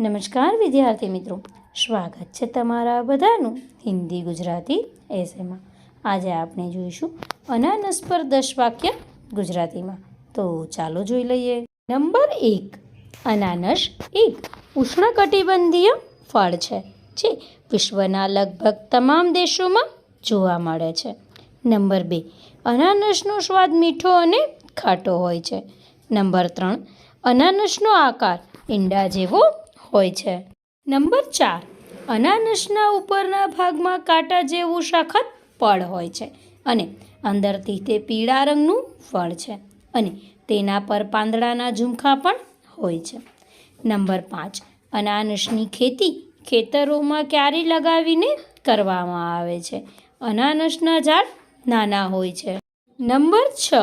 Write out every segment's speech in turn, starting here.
નમસ્કાર, વિદ્યાર્થી મિત્રો. સ્વાગત છે તમારા બધાનું હિન્દી ગુજરાતી એસેમાં આજે આપણે જોઈશું અનાનસ પર દસ વાક્ય ગુજરાતીમાં. તો ચાલો જોઈ લઈએ. નંબર એક. અનાનસ એક ઉષ્ણકટિબંધીય ફળ છે, જે વિશ્વના લગભગ તમામ દેશોમાં જોવા મળે છે. નંબર બે. અનાનસનો સ્વાદ મીઠો અને ખાટો હોય છે. નંબર ત્રણ. અનાનસનો આકાર ઈંડા જેવો હોય છે. નંબર ચાર. અનાનસના ઉપરના ભાગમાં કાંટા જેવું સખત પળ હોય છે અને અંદરથી તે પીળા રંગનું ફળ છે અને તેના પર પાંદડાના ઝુમખા પણ હોય છે. નંબર પાંચ. અનાનસની ખેતી ખેતરોમાં ક્યારી લગાવીને કરવામાં આવે છે? અનાનસના ઝાડ નાના હોય છે. નંબર છ.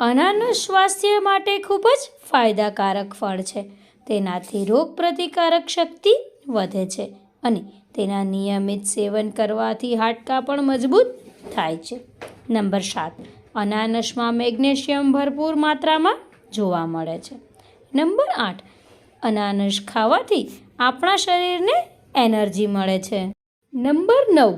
અનાનસ સ્વાસ્થ્ય માટે ખૂબ જ ફાયદાકારક ફળ છે. તેનાથી રોગ પ્રતિકારક શક્તિ વધે છે અને તેના નિયમિત સેવન કરવાથી હાડકાં પણ મજબૂત થાય છે. નંબર સાત, અનાનસમાં મેગ્નેશિયમ ભરપૂર માત્રામાં જોવા મળે છે. નંબર આઠ, અનાનસ ખાવાથી આપણા શરીરને એનર્જી મળે છે. નંબર નવ,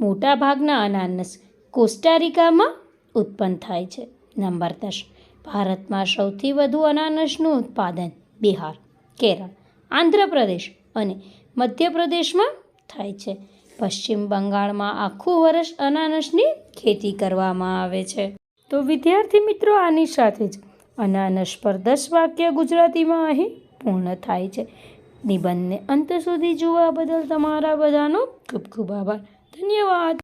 મોટાભાગના અનાનસ કોસ્ટારિકામાં ઉત્પન્ન થાય છે. નંબર દસ. ભારતમાં સૌથી વધુ અનાનસનું ઉત્પાદન બિહાર, કેરળ, આંધ્રપ્રદેશ અને મધ્યપ્રદેશમાં થાય છે. પશ્ચિમ બંગાળમાં આખું વર્ષ અનાનસની ખેતી કરવામાં આવે છે. તો વિદ્યાર્થી મિત્રો, આની સાથે જ અનાનસ પર દસ વાક્ય ગુજરાતીમાં અહીં પૂર્ણ થાય છે. નિબંધને અંત સુધી જોવા બદલ તમારા બધાનો ખૂબ ખૂબ આભાર. ધન્યવાદ.